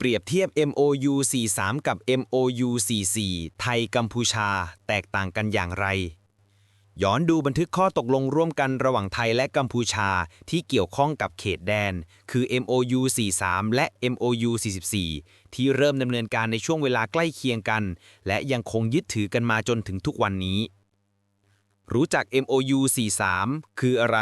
เปรียบเทียบ MOU 43 กับ MOU 44 ไทยกัมพูชา แตกต่างกันอย่างไร ย้อนดูบันทึกข้อตกลงร่วมกันระหว่างไทยและกัมพูชาที่เกี่ยวข้องกับเขตแดน คือ MOU 43 และ MOU 44 ที่เริ่มดำเนินการในช่วงเวลาใกล้เคียงกัน และยังคงยึดถือกันมาจนถึงทุกวันนี้ รู้จัก MOU 43 คืออะไร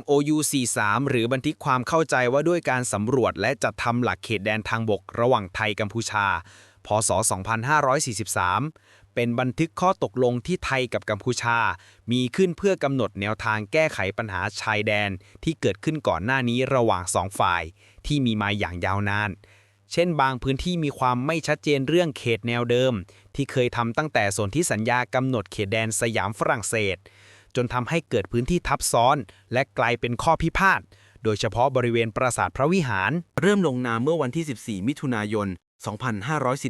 MOU 43 หรือบันทึกความเข้าใจว่าด้วยการสำรวจและจัดทำหลักเขตแดนทางบกระหว่างไทยกัมพูชา พศ 2543 เป็นบันทึกข้อตกลงที่ไทยกับกัมพูชา มีขึ้นเพื่อกำหนดแนวทางแก้ไขปัญหาชายแดนที่เกิดขึ้นก่อนหน้านี้ระหว่างสองฝ่าย ที่มีมาอย่างยาวนาน เช่นบางพื้นที่มีความไม่ชัดเจนเรื่องเขตแนวเดิม ที่เคยทำตั้งแต่ส่วนที่สัญญากำหนดเขตแดนสยามฝรั่งเศส จนทำให้เกิดพื้นที่ทับซ้อน และกลายเป็นข้อพิพาท โดยเฉพาะบริเวณปราสาทพระวิหาร เริ่มลงนามเมื่อวันที่ 14 มิถุนายน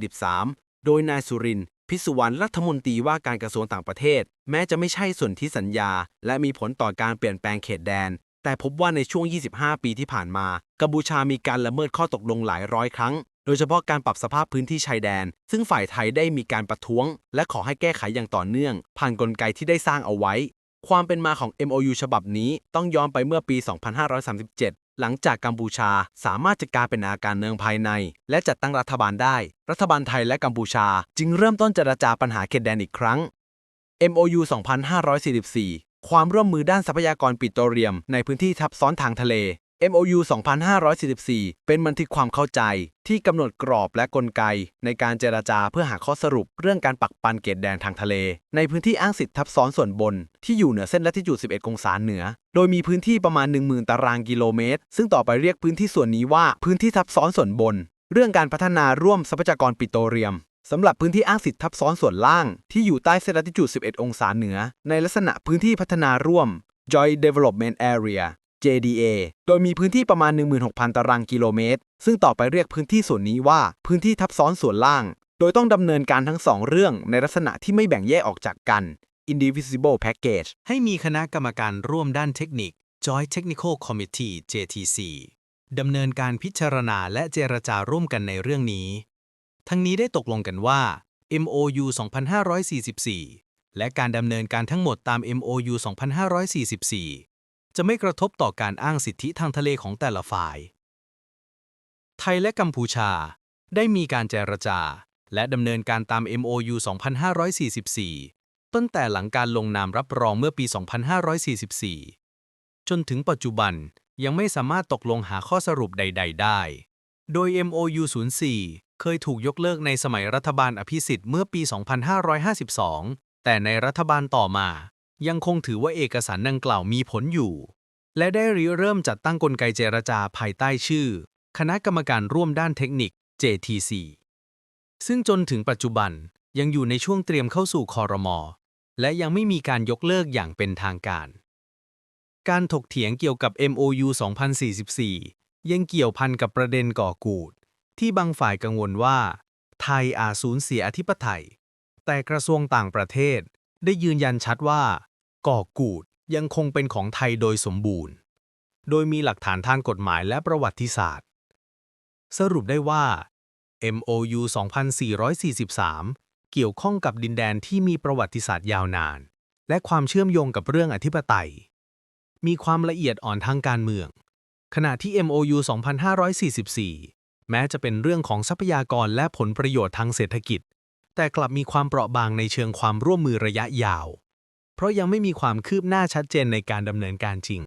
2543 โดยนายสุรินทร์พิสุวรรณรัฐมนตรีว่าการกระทรวงต่างประเทศ แม้จะไม่ใช่ส่วนที่สัญญา และมีผลต่อการเปลี่ยนแปลงเขตแดน แต่พบว่าในช่วง 25 ปีที่ผ่านมา กัมพูชามีการละเมิดข้อตกลงหลายร้อยครั้ง โดยเฉพาะการปรับสภาพพื้นที่ชายแดน ซึ่งฝ่ายไทยได้มีการประท้วง และขอให้แก้ไขอย่างต่อเนื่อง ผ่านกลไกที่ได้สร้างเอาไว้ ความเป็นมาของ MOU ฉบับนี้ต้องย้อนไปเมื่อปี 2537 หลังจากกัมพูชาสามารถจัดการเป็นอาการเนืองภายใน และจัดตั้งรัฐบาลได้ รัฐบาลไทยและกัมพูชา จึงเริ่มต้นเจรจาปัญหาเขตแดนอีกครั้ง MOU 2544 ความร่วมมือด้านทรัพยากรปิโตรเลียมในพื้นที่ทับซ้อนทางทะเล MOU 2544 เป็นบันทึกความเข้าใจที่กำหนดกรอบและกลไก ในการเจรจาเพื่อหาข้อสรุปเรื่องการปักปันเกตแดนทางทะเล ในพื้นที่อ้างสิทธิทับซ้อนส่วนบน ที่อยู่เหนือเส้นลัติจูด 11 องศาเหนือ โดยมีพื้นที่ประมาณ 10,000 ตารางกิโลเมตร ซึ่งต่อไปเรียกพื้นที่ส่วนนี้ว่าพื้นที่ทับซ้อนส่วนบน เรื่องการพัฒนาร่วมทรัพยากรปิโตรเลียมสำหรับพื้นที่อ้างสิทธิทับซ้อนส่วนล่าง ที่อยู่ใต้เส้นลัติจูด 11 องศาเหนือ ในลักษณะพื้นที่พัฒนาร่วม Joint Development Area JDA โดยมีพื้นที่ประมาณ 16,000 ตารางกิโลเมตร ซึ่งต่อไปเรียกพื้นที่ส่วนนี้ว่าพื้นที่ทับซ้อนส่วนล่าง โดยต้องดำเนินการทั้งสองเรื่องในลักษณะที่ไม่แบ่งแยกออกจากกัน Indivisible Package ให้มีคณะกรรมการร่วมด้านเทคนิค Joint Technical Committee JTC ดำเนินการพิจารณาและเจรจาร่วมกันในเรื่องนี้ ทั้งนี้ได้ตกลงกันว่า MOU 2544 และการดำเนินการทั้งหมดตาม MOU 2544 จะไม่กระทบต่อการอ้างสิทธิทางทะเลของแต่ละฝ่าย ไทยและกัมพูชาได้มีการเจรจา และดำเนินการตาม MOU 2544 ตั้งแต่หลังการลงนามรับรองเมื่อปี 2544 จนถึงปัจจุบันยังไม่สามารถตกลงหาข้อสรุปใด ๆ ได้ โดย MOU 04 เคยถูกยกเลิกในสมัยรัฐบาลอภิสิทธิ์เมื่อปี 2552 แต่ในรัฐบาลต่อมา ยังคงถือว่าเอกสารดังกล่าวมีผลอยู่ และได้ริเริ่มจัดตั้งกลไกเจรจาภายใต้ชื่อ คณะกรรมการร่วมด้านเทคนิค JTC ซึ่งจนถึงปัจจุบันยังอยู่ในช่วงเตรียมเข้าสู่คอรมอและยังไม่มีการยกเลิกอย่างเป็นทางการ การถกเถียงเกี่ยวกับ MOU 2044 ยังเกี่ยวพันกับประเด็นก่อกูด ที่บางฝ่ายกังวลว่า ไทยอาจสูญเสียอธิปไตย แต่กระทรวงต่างประเทศได้ยืนยันชัดว่า ก่อกูดยังคงเป็นของไทยโดยสมบูรณ์ โดยมีหลักฐานทางกฎหมายและประวัติศาสตร์ สรุปได้ว่า MOU 2443 เกี่ยวข้องกับดินแดนที่มีประวัติศาสตร์ยาวนาน และความเชื่อมโยงกับเรื่องอธิปไตย มีความละเอียดอ่อนทางการเมือง ขณะที่ MOU 2544 แม้จะเป็นเรื่องของทรัพยากรและผลประโยชน์ทางเศรษฐกิจ แต่กลับมีความเปราะบางในเชิงความร่วมมือระยะยาว เพราะยังไม่มีความคืบหน้าชัดเจนในการดำเนินการจริง